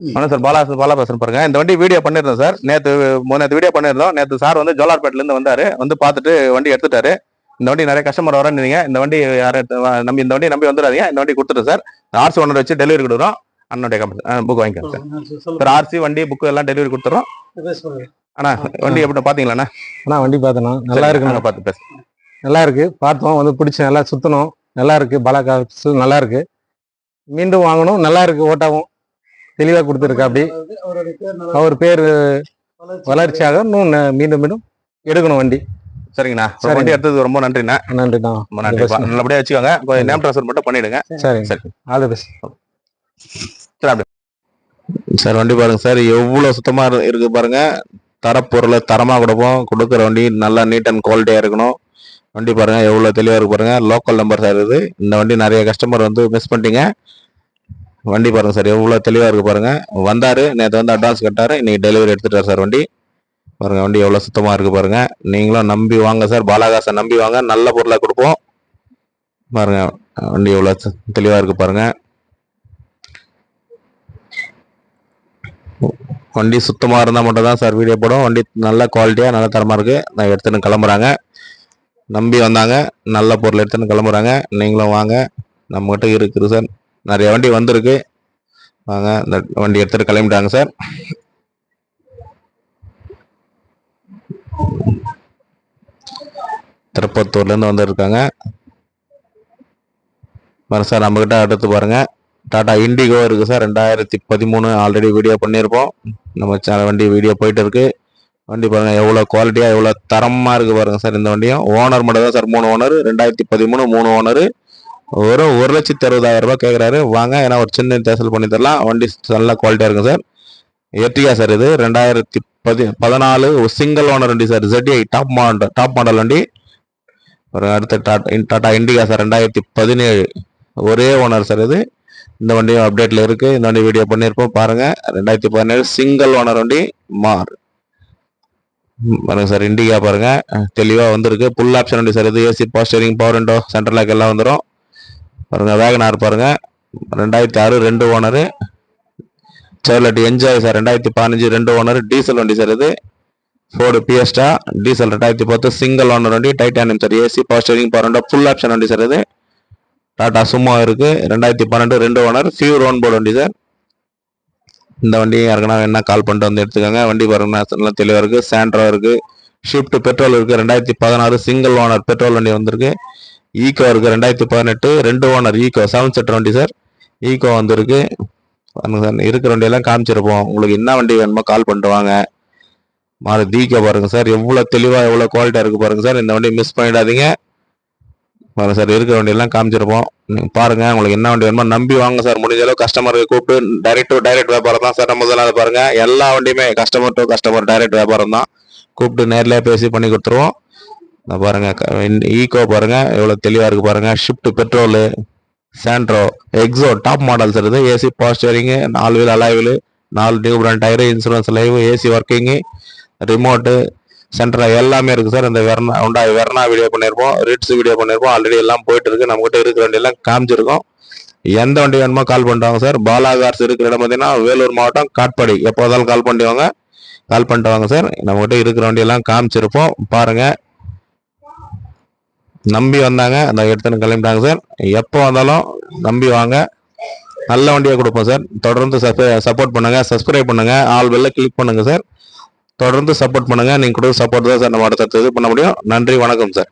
வணக்கம் சார் பாலா பாலா பேசுறேன் பாருங்க. இந்த வண்டி வீடியோ பண்ணிருந்தோம் சார். நேத்து நேற்று வீடியோ பண்ணிருந்தோம். நேற்று சார் வந்து ஜோலார்பேட்ல இருந்து வந்தாரு. வந்து பார்த்துட்டு வண்டி எடுத்துட்டாரு. இந்த வண்டி நிறைய கஸ்டமர் வரீங்க இந்த வண்டி யாரும் நம்பி இந்த வண்டி நம்பி வந்துடாதீங்க. இந்த வண்டி கொடுத்துட்டு சார். ஆர்சி ஒன்று வச்சு டெலிவரி கொடுக்குறோம். அண்ணனுடைய கம்பெனி புக் வாங்கிக்கோங்க சார். சார் ஆர்சி வண்டி புக்கு எல்லாம் டெலிவரி கொடுத்துறோம் அண்ணா வண்டி எப்படி பாத்தீங்களாண்ணா? அண்ணா வண்டி பார்த்தோண்ணா. நல்லா இருக்குண்ணா. பார்த்து பேச. நல்லா இருக்கு. பார்த்தோம். வந்து பிடிச்சி நல்லா சுத்தணும். நல்லா இருக்கு. பலாக்கா நல்லா இருக்கு. மீண்டும் வாங்கணும். நல்லா இருக்கு. ஓட்டாவும். தெளிவாக கொடுத்துருக்கு அப்படி. அவர் பேர் வளர்ச்சியாக இன்னும் மீண்டும் மீண்டும் எடுக்கணும் வண்டி. சரிங்கண்ணா. சரிங்க. வண்டி எடுத்தது ரொம்ப நன்றிண்ணா. நன்றிண்ணா. ரொம்ப நன்றி. நல்லபடியா வச்சுக்கோங்க. கொஞ்சம் நேம் ட்ரான்ஸ்ஃபர் மட்டும் பண்ணிடுங்க. சரிங்க. சரி. ஆல் தி பெஸ்ட் சார் வண்டி பாருங்க சார். எவ்வளவு சுத்தமா இரு- இருக்கு பாருங்க. தரப்பொருளை தரமா கொடுப்போம். கொடுக்குற வண்டி நல்லா நீட் அண்ட் குவாலிட்டியா இருக்கணும். வண்டி பாருங்க எவ்வளவு தெளிவா இருக்கு பாருங்க. லோக்கல் நம்பர் சார் இது. இந்த வண்டி நிறைய கஸ்டமர் வந்து மிஸ் பண்ணிட்டீங்க. வண்டி பாருங்க சார் எவ்வளோ தெளிவாக இருக்கு பாருங்க. வந்தாரு நேற்று வந்து அட்வான்ஸ் கட்டாரு இன்னைக்கு டெலிவரி எடுத்துட்டார் சார் வண்டி. பாருங்க வண்டி எவ்வளோ சுத்தமாக இருக்கு பாருங்க. நீங்களும் நம்பி வாங்க சார் பாலாகாசை நம்பி வாங்க நல்ல பொருளாக கொடுப்போம். பாருங்க வண்டி எவ்வளோ தெளிவாக இருக்குது இருக்கு பாருங்க. வண்டி சுத்தமாக இருந்தால் மட்டும் தான் சார் வீடியோ போடும். வண்டி நல்ல குவாலிட்டியாக நல்ல தரமாக இருக்குது நான் எடுத்துன்னு கிளம்புறாங்க. நம்பி வந்தாங்க நல்ல பொருள் எடுத்துன்னு கிளம்புறாங்க. நீங்களும் வாங்க. நம்மகிட்ட இருக்குது சார். நிறைய வண்டி வந்திருக்கு. வாங்க இந்த வண்டி எடுத்துகிட்டு கிளம்பிட்டாங்க சார். திருப்பத்தூர்லேருந்து வந்துருக்காங்க. வர சார் நம்மக்கிட்ட அடுத்து பாருங்கள் டாடா இண்டிகோ இருக்குது சார் ரெண்டாயிரத்தி பதிமூணு ஆல்ரெடி வீடியோ பண்ணியிருப்போம். நம்ம சேனல் வண்டி வீடியோ போயிட்டு இருக்கு. வண்டி பாருங்கள் எவ்வளோ குவாலிட்டியாக எவ்வளோ தரமாக இருக்குது பாருங்கள் சார் இந்த வண்டியும். ஓனர் மட்டும் தான் சார் மூணு ஓனர் ரெண்டாயிரத்தி பதிமூணு மூணு ஓனர் ஒரு ஒரு லட்சத்தி அறுபதாயிரம் ரூபாய் கேட்குறாரு வாங்க ஏன்னா ஒரு சின்ன தேசல் பண்ணி தரலாம். வண்டி நல்ல குவாலிட்டியாக இருக்கும் சார் எர்டிகா சார் இது ரெண்டாயிரத்தி பதி பதினாலு சிங்கிள் ஓனர் வண்டி சார் ஜெட்ஐ டாப் மாடல் டாப் மாடல் வண்டி. ஒரு அடுத்த டாடா டாடா இண்டிகா சார் ரெண்டாயிரத்தி பதினேழு. ஒரே ஓனர் சார் இது. இந்த வண்டியும் அப்டேட்டில் இருக்குது இந்த வண்டி வீடியோ பண்ணியிருப்போம். பாருங்கள் ரெண்டாயிரத்தி பதினேழு சிங்கிள் ஓனர் வண்டி மார். ம், பாருங்க சார் இண்டிகா பாருங்கள் தெளிவாக வந்திருக்கு. ஃபுல் ஆப்ஷன் வண்டி சார் இது. AC power steering power window central lock எல்லாம் வந்துடும் பாருங்கள் வேகனார் பாருங்கள் ரெண்டாயிரத்தி ஆறு ரெண்டு ஓனரு சேர்லட் என்ஜாய் சார் ரெண்டாயிரத்தி பதினஞ்சு ரெண்டு ஓனர் டீசல் வண்டி சார் இது. ஃபோர்டு பிஎஸ்டா டீசல் ரெண்டாயிரத்தி பத்து சிங்கிள் ஓனர் வண்டி titanium sir AC power steering power full option வண்டி சார் இது. டாடா சும்மா இருக்குது ரெண்டாயிரத்தி பன்னெண்டு ரெண்டு ஓனர் ஃபியூர் ஓன் போர்டு வண்டி சார். இந்த வண்டி யாருக்குன்னா என்ன கால் பண்ணிட்டு வந்து எடுத்துக்கோங்க. வண்டி பாருங்கன்னா நல்லா தெளிவாக இருக்கு. சாண்ட்ரா இருக்குது ஷிஃப்ட் பெட்ரோல் இருக்குது ரெண்டாயிரத்தி பதினாறு சிங்கிள் ஓனர் பெட்ரோல் வண்டி வந்திருக்கு. ஈகோ இருக்கு ரெண்டாயிரத்தி பதினெட்டு. ரெண்டு ஓனர் ஈகோ செவன் செட்டர் வண்டி சார் ஈகோ வந்திருக்கு. சார் இருக்கிற வண்டியெல்லாம் காமிச்சிருப்போம். உங்களுக்கு என்ன வண்டி வேணுமோ கால் பண்ணிட்டு வாங்க. மாறு தீக்க பாருங்க சார் எவ்வளோ தெளிவாக எவ்வளோ குவாலிட்டியாக இருக்கு பாருங்க சார் இந்த வண்டியை மிஸ் பண்ணிடாதீங்க. வரேன் சார் இருக்கிற வண்டியெல்லாம் காமிச்சிருப்போம். நீங்கள் பாருங்க உங்களுக்கு என்ன வண்டி வேணுமோ நம்பி வாங்க சார் முடிஞ்ச அளவு கஸ்டமருக்கு கூப்பிட்டு டைரக்ட் டு டைரக்ட் வியாபாரம் தான் சார் நம்ம முதலாவது பாருங்க. எல்லா வண்டியுமே கஸ்டமர் டு கஸ்டமர் டைரக்ட் வியாபாரம் தான். கூப்பிட்டு நேரில் பேசி பண்ணி கொடுத்துருவோம். இந்த பாருங்கள் ஈகோ பாருங்கள் எவ்வளோ தெளிவாக இருக்கு பாருங்கள் ஷிஃப்ட் பெட்ரோலு சாண்ட்ரோ எக்ஸோ டாப் மாடல் சார் இது ஏசி பாஸ்டரிங்கு நாலு வீல் அலாய்வில் நாலு due brand tyre insurance live AC working remote centre எல்லாமே இருக்குது சார். இந்த வெர்னா உண்டா வெர்னா வீடியோ பண்ணியிருப்போம் ரிட்ஸ் வீடியோ பண்ணியிருப்போம் ஆல்ரெடி எல்லாம் போயிட்டு இருக்கு இருக்கிற வண்டியெல்லாம் காமிச்சிருக்கோம். எந்த வண்டி வேணுமோ கால் பண்ணுறாங்க சார். பாலா கார்ஸ் இருக்கிற இடம் பார்த்தீங்கன்னா வேலூர் மாவட்டம் காட்பாடி. எப்போதாலும் கால் பண்ணிவாங்க. கால் பண்ணிட்டு வாங்க சார். நம்மகிட்ட இருக்கிற வண்டியெல்லாம் காமிச்சிருப்போம். பாருங்கள் நம்பி வந்தாங்க. அந்த எடுத்துன்னு கிளம்பிட்டாங்க சார். எப்போ வந்தாலும் நம்பி வாங்க. நல்ல வண்டியை கொடுப்போம் சார். தொடர்ந்து சப்போர்ட் பண்ணுங்கள் சப்ஸ்கிரைப் பண்ணுங்கள் ஆல் வெளில கிளிக் பண்ணுங்கள் சார். தொடர்ந்து சப்போர்ட் பண்ணுங்கள் நீங்கள் கொடுத்த சப்போர்ட் தான் சார் நம்ம அடுத்தது இது பண்ண முடியும். நன்றி வணக்கம் சார்.